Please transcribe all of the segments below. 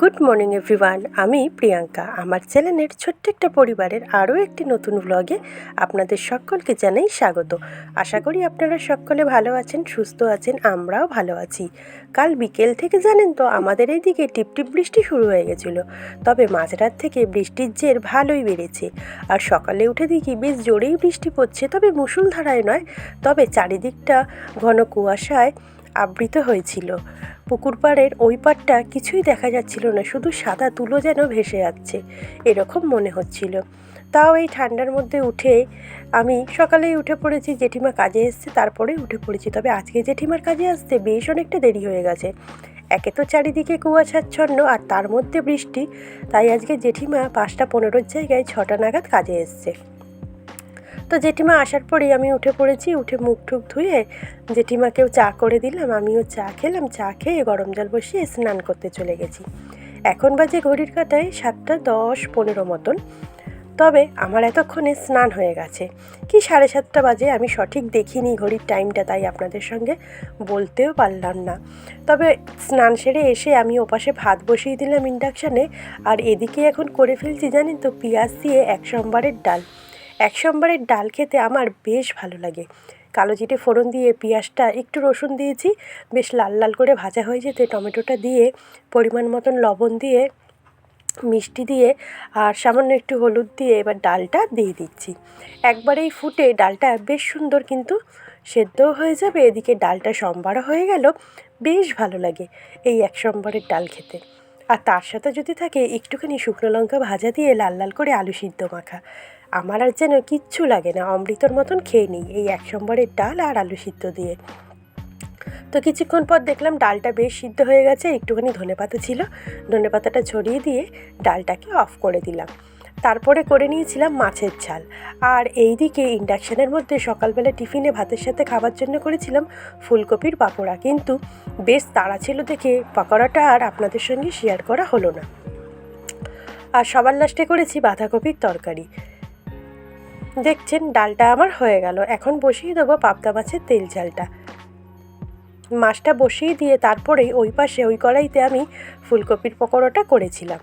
Good morning everyone আমি প্রিয়াঙ্কা। আমার চ্যানেলের ছোট্ট একটা পরিবারের আরও একটি নতুন ব্লগে আপনাদের সকলকে জানাই স্বাগত। আশা করি আপনারা সকলে ভালো আছেন, সুস্থ আছেন, আমরাও ভালো আছি। কাল বিকেল থেকে জানেন তো, আমাদের এইদিকে টিপটিপ বৃষ্টি শুরু হয়ে গেছিল। তবে মাঝরাত থেকে বৃষ্টির জের ভালোই বেড়েছে। আর সকালে উঠে দেখি বেশ জোরেই বৃষ্টি পড়ছে, তবে মুষলধারায় নয়। তবে চারিদিকটা ঘন কুয়াশায় আবৃত হয়েছিল। পুকুর পাড়ের ওই পাড়টা কিছুই দেখা যাচ্ছিল না, শুধু সাদা তুলো যেন ভেসে যাচ্ছে এরকম মনে হচ্ছিল। তাও এই ঠান্ডার মধ্যে উঠে আমি সকালেই উঠে পড়েছি, জেঠিমা কাজে এসছে তারপরে উঠে পড়েছি। তবে আজকে জেঠিমার কাজে আসতে বেশ অনেকটা দেরি হয়ে গেছে। একে তো চারিদিকে কুয়াশাচ্ছন্ন আর তার মধ্যে বৃষ্টি, তাই আজকে জেঠিমা পাঁচটা পনেরোর জায়গায় ছটা নাগাদ কাজে এসছে। তো জেঠিমা আসার পরেই আমি উঠে পড়েছি, উঠে মুখ টুক ধুয়ে জেঠিমাকেও চা করে দিলাম, আমিও চা খেলাম, চা খেয়ে গরম জল বসিয়ে স্নান করতে চলে গেছি। এখন বাজে ঘড়ির কাটায় সাতটা দশ পনেরো মতন। তবে আমার এতক্ষণে স্নান হয়ে গেছে। কি সাড়ে সাতটা বাজে আমি সঠিক দেখিনি ঘড়ির টাইমটা, তাই আপনাদের সঙ্গে বলতেও পারলাম না। তবে স্নান সেরে এসে আমি ওপাশে ভাত বসিয়ে দিলাম ইন্ডাকশানে, আর এদিকে এখন করে ফেলছি জানেন তো, পেঁয়াজ দিয়ে এক সোমবারের ডাল। এক সোমবারের ডাল খেতে আমার বেশ ভালো লাগে। কালো জিরে ফোড়ন দিয়ে পেঁয়াজটা একটু রসুন দিয়েছি, বেশ লাল লাল করে ভাজা হয়ে যেতে টমেটোটা দিয়ে পরিমাণ মতন লবণ দিয়ে, মিষ্টি দিয়ে আর সামান্য একটু হলুদ দিয়ে এবার ডালটা দিয়ে দিচ্ছি। একবারেই ফুটে ডালটা বেশ সুন্দর কিন্তু সেদ্ধও হয়ে যাবে, এদিকে ডালটা সম্বারও হয়ে গেল, বেশ ভালো লাগে এই এক সম্বারের ডাল খেতে। আর তার সাথে যদি থাকে একটুখানি শুকনো লঙ্কা ভাজা দিয়ে লাল লাল করে আলু সিদ্ধ মাখা। আমার আর যেন কিচ্ছু লাগে না, অমৃতর মতন খেয়ে নিই এই এক সম্বরের ডাল আর আলু সিদ্ধ দিয়ে। তো কিছুক্ষণ পর দেখলাম ডালটা বেশ সিদ্ধ হয়ে গেছে, একটুখানি ধনে পাতা ছিল। ধনে পাতাটা ছড়িয়ে দিয়ে ডালটাকে অফ করে দিলাম। তারপরে করে নিয়েছিলাম মাছের ঝাল। আর এই দিকে ইন্ডাকশানের মধ্যে সকালবেলা টিফিনে ভাতের সাথে খাবার জন্য করেছিলাম ফুলকপির পাকোড়া কিন্তু বেশ তাড়া ছিল দেখে পাকোড়াটা আর আপনাদের সঙ্গে শেয়ার করা হলো না। আর সবার লাস্টে করেছি বাঁধাকপির তরকারি। দেখছেন, ডালটা আমার হয়ে গেল। এখন বসিয়ে দেবো পাবদা মাছের তেল ঝালটা। মাছটা বসিয়ে দিয়ে তারপরেই ওই পাশে ওই কড়াইতে আমি ফুলকপির পকোড়াটা করেছিলাম।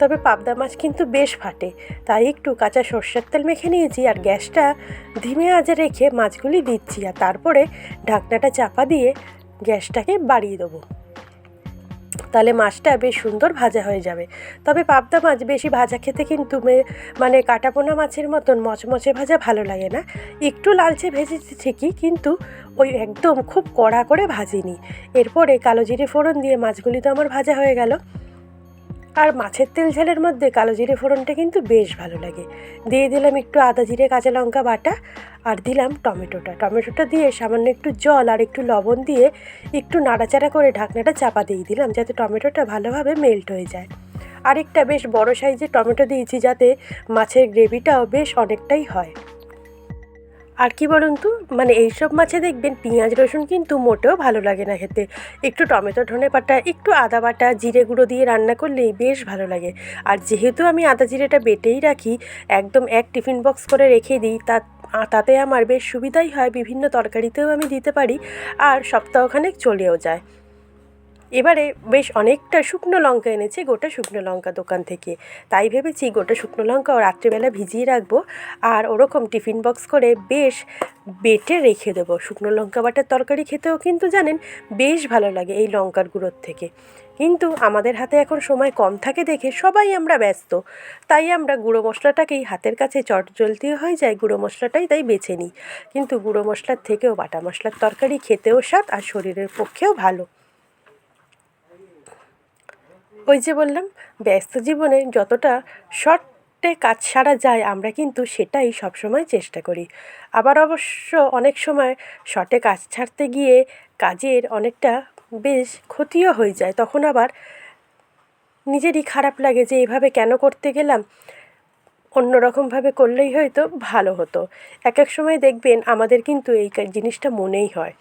তবে পাবদা মাছ কিন্তু বেশ ফাটে, তাই একটু কাঁচা সর্ষের তেল মেখে নিয়েছি আর গ্যাসটা ধিমে আজে রেখে মাছগুলি দিচ্ছি আর তারপরে ঢাকনাটা চাপা দিয়ে গ্যাসটাকে বাড়িয়ে দেবো। তাহলে মাছটা বেশ সুন্দর ভাজা হয়ে যাবে। তবে পাবদা মাছ বেশি ভাজা খেতে কিন্তু মানে কাটাপোনা মাছের মতন মচমচে ভাজা ভালো লাগে না। একটু লালচে ভেজেছি ঠিকই, কিন্তু ওই একদম খুব কড়া করে ভাজিনি। এরপরে কালো জিরে ফোড়ন দিয়ে মাছগুলি তো আমার ভাজা হয়ে গেল। আর মাছের তেল ঝালের মধ্যে কালো জিরে ফোড়নটা কিন্তু বেশ ভালো লাগে। দিয়ে দিলাম একটু আদা জিরে, কাঁচা লঙ্কা বাটা আর দিলাম টমেটোটা। টমেটোটা দিয়ে সামান্য একটু জল আর একটু লবণ দিয়ে একটু নাড়াচাড়া করে ঢাকনাটা চাপা দিয়ে দিলাম যাতে টমেটোটা ভালোভাবে মেল্ট হয়ে যায়। আরেকটা বেশ বড় সাইজের টমেটো দিয়েছি যাতে মাছের গ্রেভিটাও বেশ অনেকটাই হয়। আর কি বলুন তো মানে এইসব মাছে দেখবেন পেঁয়াজ, রসুন কিন্তু মোটেও ভালো লাগে না খেতে। একটু টমেটো, ধনে পাটা একটু আদা বাটা, জিরে গুঁড়ো দিয়ে রান্না করলেই বেশ ভালো লাগে। আর যেহেতু আমি আদা জিরেটা বেটেই রাখি, একদম এক টিফিন বক্স করে রেখে দিই, তা তাতে আমার বেশ সুবিধাই হয়, বিভিন্ন তরকারিতেও আমি দিতে পারি, আর সপ্তাহখানেক চলেও যায়। এবারে বেশ অনেকটা শুকনো লঙ্কা এনেছি, গোটা শুকনো লঙ্কা দোকান থেকে। তাই ভেবেছি গোটা শুকনো লঙ্কাও রাত্রিবেলা ভিজিয়ে রাখব আর ওরকম টিফিন বক্স করে বেশ বেটে রেখে দেবো। শুকনো লঙ্কা বাটার তরকারি খেতেও কিন্তু জানেন বেশ ভালো লাগে এই লঙ্কার গুঁড়োর থেকে। কিন্তু আমাদের হাতে এখন সময় কম থাকে দেখে সবাই আমরা ব্যস্ত। তাই আমরা গুঁড়ো মশলাটাকেই হাতের কাছে চট জলতি হয়ে যায়, গুঁড়ো মশলাটাই তাই বেছে নিই। কিন্তু গুঁড়ো মশলার থেকেও বাটা মশলার তরকারি খেতেও স্বাদ আর শরীরের পক্ষেও ভালো। ওই যে বললাম, ব্যস্ত জীবনে যতটা শর্টে কাজ সারা যায়, আমরা কিন্তু সেটাই সবসময় চেষ্টা করি। আবার অবশ্য অনেক সময় শর্টে কাজ ছাড়তে গিয়ে কাজের অনেকটা বেশ ক্ষতিও হয়ে যায়। তখন আবার নিজেরই খারাপ লাগে যে, এভাবে কেন করতে গেলাম? অন্য রকমভাবে করলেই হয়তো ভালো হতো। এক এক সময় দেখবেন আমাদের কিন্তু এই জিনিসটা মনেই হয়।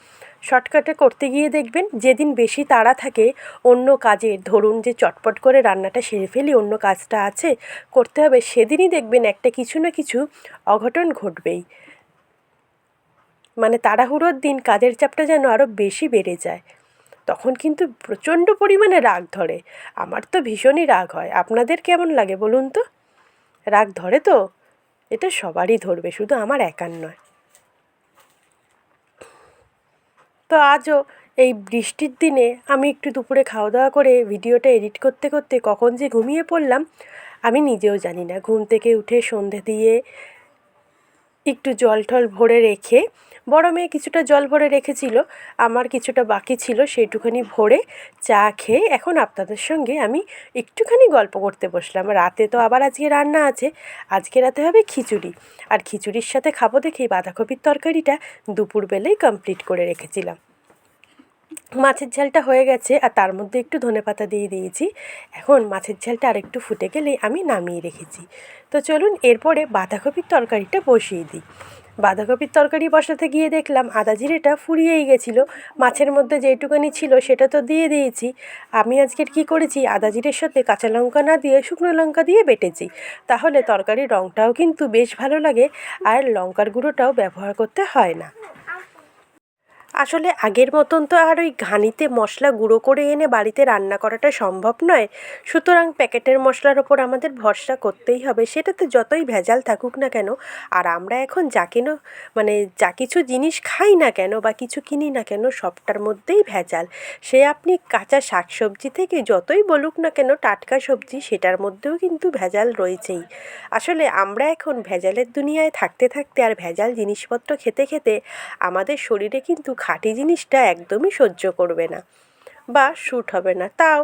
শর্টকাটে করতে গিয়ে দেখবেন যেদিন বেশি তাড়া থাকে, অন্য কাজের ধরুন যে চটপট করে রান্নাটা সেরে ফেলি, অন্য কাজটা আছে, করতে হবে, সেদিনই দেখবেন একটা কিছু না কিছু অঘটন ঘটবেই। মানে তাড়াহুড়োর দিন কাজের চাপটা যেন আরও বেশি বেড়ে যায়। তখন কিন্তু প্রচণ্ড পরিমাণে রাগ ধরে। আমার তো ভীষণই রাগ হয়। আপনাদের কেমন লাগে বলুন তো? রাগ ধরে তো? এটা সবারই ধরবে, শুধু আমার একার নয়। তো আজও এই বৃষ্টির দিনে আমি একটু দুপুরে খাওয়া দাওয়া করে ভিডিওটা এডিট করতে করতে কখন যে ঘুমিয়ে পড়লাম, আমি নিজেও জানি না। ঘুম থেকে উঠে সন্ধে দিয়ে একটু জল টল ভরে রেখে, বড় মেয়ে কিছুটা জল ভরে রেখেছিল, আমার কিছুটা বাকি ছিল সেইটুখানি ভরে চা খেয়ে এখন আপনাদের সঙ্গে আমি একটুখানি গল্প করতে বসলাম। রাতে তো আবার আজকে রান্না আছে, আজকে রাতে হবে খিচুড়ি। আর খিচুড়ির সাথে খাব দেখেই বাঁধাকপির তরকারিটা দুপুরবেলায় কমপ্লিট করে রেখেছিলাম। মাছের ঝালটা হয়ে গেছে আর তার মধ্যে একটু ধনে পাতা দিয়ে দিয়েছি। এখন মাছের ঝালটা আর একটু ফুটে গেলেই আমি নামিয়ে রেখেছি। তো চলুন এরপরে বাঁধাকপির তরকারিটা বসিয়ে দিই। বাঁধাকপির তরকারি বসাতে গিয়ে দেখলাম আদা জিরেটা ফুরিয়েই গেছিল। মাছের মধ্যে যেটুকানি ছিল সেটা তো দিয়ে দিয়েছি। আমি আজকের কি করেছি? আদা জিরের সাথে কাঁচা লঙ্কা না দিয়ে শুকনো লঙ্কা দিয়ে বেটেছি। তাহলে তরকারির রঙটাও কিন্তু বেশ ভালো লাগে আর লঙ্কার গুঁড়োটাও ব্যবহার করতে হয় না। আসলে আগের মতন তো আর ওই ঘানিতে মশলা গুঁড়ো করে এনে বাড়িতে রান্না করাটা সম্ভব নয়। সুতরাং প্যাকেটের মশলার ওপর আমাদের ভরসা করতেই হবে। সেটাতে যতই ভেজাল থাকুক না কেন, আর আমরা এখন যা কেন মানে যা কিছু জিনিস খাই না কেন বা কিছু কিনি না কেন, সবটার মধ্যেই ভেজাল। সে আপনি কাঁচা শাক সবজি থেকে যতই বলুক না কেন, টাটকা সবজি, সেটার মধ্যেও কিন্তু ভেজাল রয়েছেই। আসলে আমরা এখন ভেজালের দুনিয়ায় থাকতে থাকতে আর ভেজাল জিনিসপত্র খেতে খেতে আমাদের শরীরে কিন্তু খাঁটি জিনিসটা একদমই সহ্য করবে না বা শ্যুট হবে না। তাও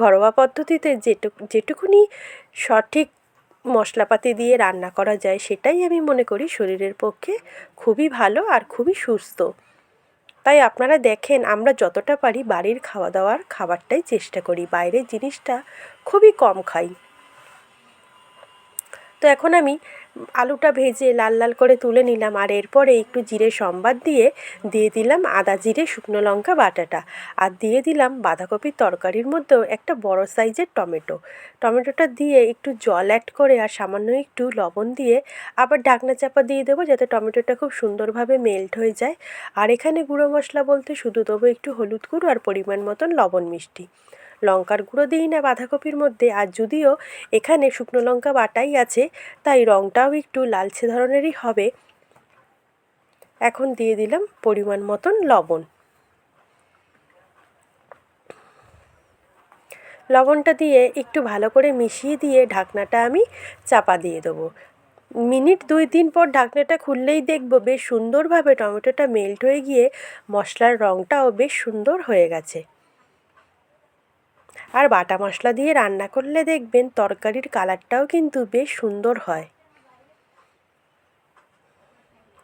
ঘরোয়া পদ্ধতিতে যেটুকু, যেটুকুনি সঠিক মশলাপাতি দিয়ে রান্না করা যায়, সেটাই আমি মনে করি শরীরের পক্ষে খুবই ভালো আর খুবই সুস্থ। তাই আপনারা দেখেন, আমরা যতটা পারি বাড়ির খাওয়া দাওয়ার খাবারটাই চেষ্টা করি। বাইরের জিনিসটা খুবই কম খাই। তো এখন আমি আলুটা ভেজে লাল লাল করে তুলে নিলাম আর এরপরে একটু জিরে সম্বাদ দিয়ে দিয়ে দিলাম আদা জিরে, শুকনো লঙ্কা, বাটাটা। আর দিয়ে দিলাম বাঁধাকপির তরকারির মধ্যেও একটা বড় সাইজের টমেটো। টমেটোটা দিয়ে একটু জল অ্যাড করে আর সামান্য একটু লবণ দিয়ে আবার ঢাকনা চাপা দিয়ে দেবো যাতে টমেটোটা খুব সুন্দরভাবে মেল্ট হয়ে যায়। আর এখানে গুঁড়ো মশলা বলতে শুধু দেবো একটু হলুদ গুঁড়ো আর পরিমাণ মতন লবণ মিষ্টি। লঙ্কার গুঁড়ো দিই না বাঁধাকপির মধ্যে। আর যদিও এখানে শুকনো লঙ্কা বাটাই আছে, তাই রঙটাও একটু লালচে ধরনেরই হবে। এখন দিয়ে দিলাম পরিমাণ মতন লবণ। লবণটা দিয়ে একটু ভালো করে মিশিয়ে দিয়ে ঢাকনাটা আমি চাপা দিয়ে দেবো। মিনিট দুই তিন পর ঢাকনাটা খুললেই দেখব বেশ সুন্দরভাবে টমেটোটা মেল্ট হয়ে গিয়ে মশলার রঙটাও বেশ সুন্দর হয়ে গেছে। আর বাটা মশলা দিয়ে রান্না করলে দেখবেন তরকারির কালারটাও কিন্তু বেশ সুন্দর হয়।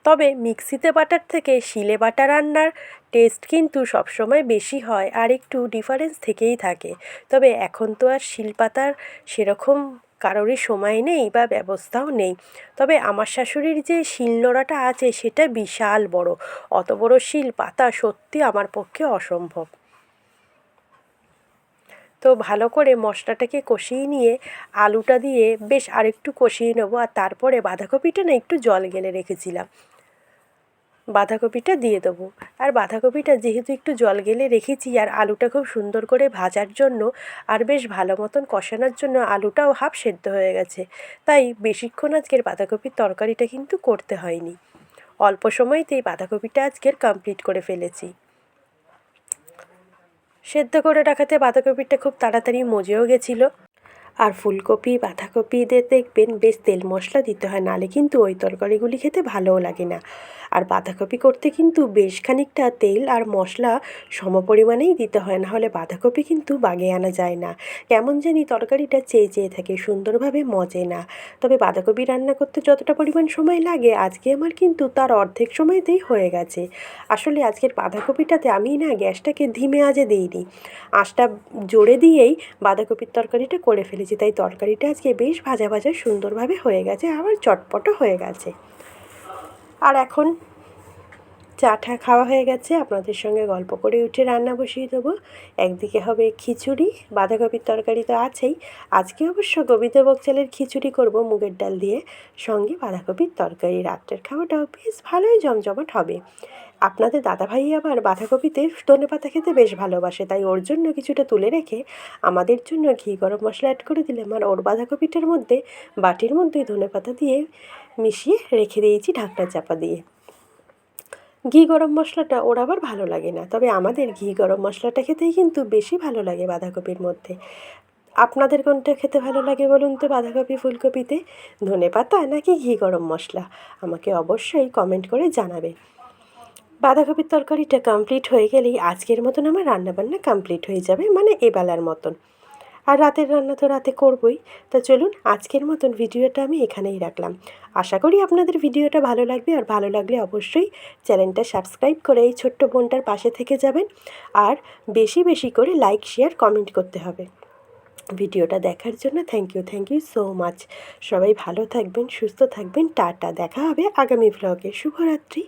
তবে মিক্সিতে বাটার থেকে শিলে বাটা রান্নার টেস্ট কিন্তু সবসময় বেশি হয় আর একটু ডিফারেন্স থেকেই থাকে। তবে এখন তো আর শিলপাতার সেরকম কারোরই সময় নেই বা ব্যবস্থাও নেই। তবে আমার শাশুড়ির যে শিলনোড়াটা আছে সেটা বিশাল বড়। অত বড় শিল পাতা সত্যি আমার পক্ষে অসম্ভব। তো ভালো করে মশলাটাকে কষিয়ে নিয়ে আলুটা দিয়ে বেশ আরেকটু কষিয়ে নেব। আর তারপরে বাঁধাকপিটা না একটু জল গেলে রেখেছিলাম। বাঁধাকপিটা দিয়ে দেবো। আর বাঁধাকপিটা যেহেতু একটু জল গেলে রেখেছি আর আলুটা খুব সুন্দর করে ভাজার জন্য আর বেশ ভালো মতন কষানোর জন্য আলুটাও হাফ সেদ্ধ হয়ে গেছে। তাই বেশিক্ষণ আজকের বাঁধাকপির তরকারিটা কিন্তু করতে হয়নি। অল্প সময়তেই বাঁধাকপিটা আজকের কমপ্লিট করে ফেলেছি। সেদ্ধ করে রাখাতে বাঁধাকপিটা খুব তাড়াতাড়ি মজেও গেছিল। আর ফুলকপি বাঁধাকপিতে দেখবেন বেশ তেল মশলা দিতে হয়, নালে কিন্তু ওই তরকারিগুলি খেতে ভালোও লাগে না। আর বাঁধাকপি করতে কিন্তু বেশ খানিকটা তেল আর মশলা সম পরিমাণেই দিতে হয় না হলে বাঁধাকপি কিন্তু বাগে আনা যায় না। কেমন জানি তরকারিটা চেয়ে চেয়ে থাকে, সুন্দরভাবে মজে না। তবে বাঁধাকপি রান্না করতে যতটা পরিমাণ সময় লাগে, আজকে আমার কিন্তু তার অর্ধেক সময়তেই হয়ে গেছে। আসলে আজকের বাঁধাকপিটাতে আমি না গ্যাসটাকে ধিমে আজে দিইনি। আঁচটা জোরে দিয়েই বাঁধাকপির তরকারিটা করে ফেলেছি। তাই তরকারিটা আজকে বেশ ভাজা ভাজা সুন্দরভাবে হয়ে গেছে, আবার চটপটও হয়ে গেছে। আর এখন চা টা খাওয়া হয়ে গেছে, আপনাদের সঙ্গে গল্প করে উঠে রান্না বসিয়ে দেবো। একদিকে হবে খিচুড়ি, বাঁধাকপির তরকারি তো আছেই। আজকে অবশ্য গোবিন্দভোগ চালের খিচুড়ি করব মুগের ডাল দিয়ে। সঙ্গে বাঁধাকপির তরকারি, রাত্রের খাওয়াটাও বেশ ভালোই জমজমাট হবে। আপনাদের দাদাভাই আবার বাঁধাকপিতে ধনে পাতা খেতে বেশ ভালোবাসে, তাই ওর জন্য কিছুটা তুলে রেখে আমাদের জন্য ঘি গরম মশলা অ্যাড করে দিলাম। আর ওর বাঁধাকপিটার মধ্যে বাটির মধ্যে ধনে পাতা দিয়ে মিশিয়ে রেখে দিয়েছি ঢাকনা চাপা দিয়ে। ঘি গরম মশলাটা ওর আবার ভালো লাগে না। তবে আমাদের ঘি গরম মশলাটা খেতেই কিন্তু বেশি ভালো লাগে বাঁধাকপির মধ্যে। আপনাদের কোনটা খেতে ভালো লাগে বলুন তো বাঁধাকপি, ফুলকপিতে? ধনে পাতা নাকি ঘি গরম মশলা? আমাকে অবশ্যই কমেন্ট করে জানাবে বাঁধাকপির তরকারিটা কমপ্লিট হয়ে গেলেই আজকের মতন আমার রান্নাবান্না কমপ্লিট হয়ে যাবে মানে এবেলার মতন। আর রাতের রান্না তো রাতে করবই। তা চলুন, আজকের মতন ভিডিওটা আমি এখানেই রাখলাম। আশা করি আপনাদের ভিডিওটা ভালো লাগবে, আর ভালো লাগলে অবশ্যই চ্যানেলটা সাবস্ক্রাইব করে এই ছোট্ট বোনটার পাশে থেকে যাবেন, আর বেশি বেশি করে লাইক, শেয়ার, কমেন্ট করতে হবে। ভিডিওটা দেখার জন্য thank you thank you so much সবাই ভালো থাকবেন, সুস্থ থাকবেন, টাটা, দেখা হবে আগামী ভ্লগে শুভরাত্রি।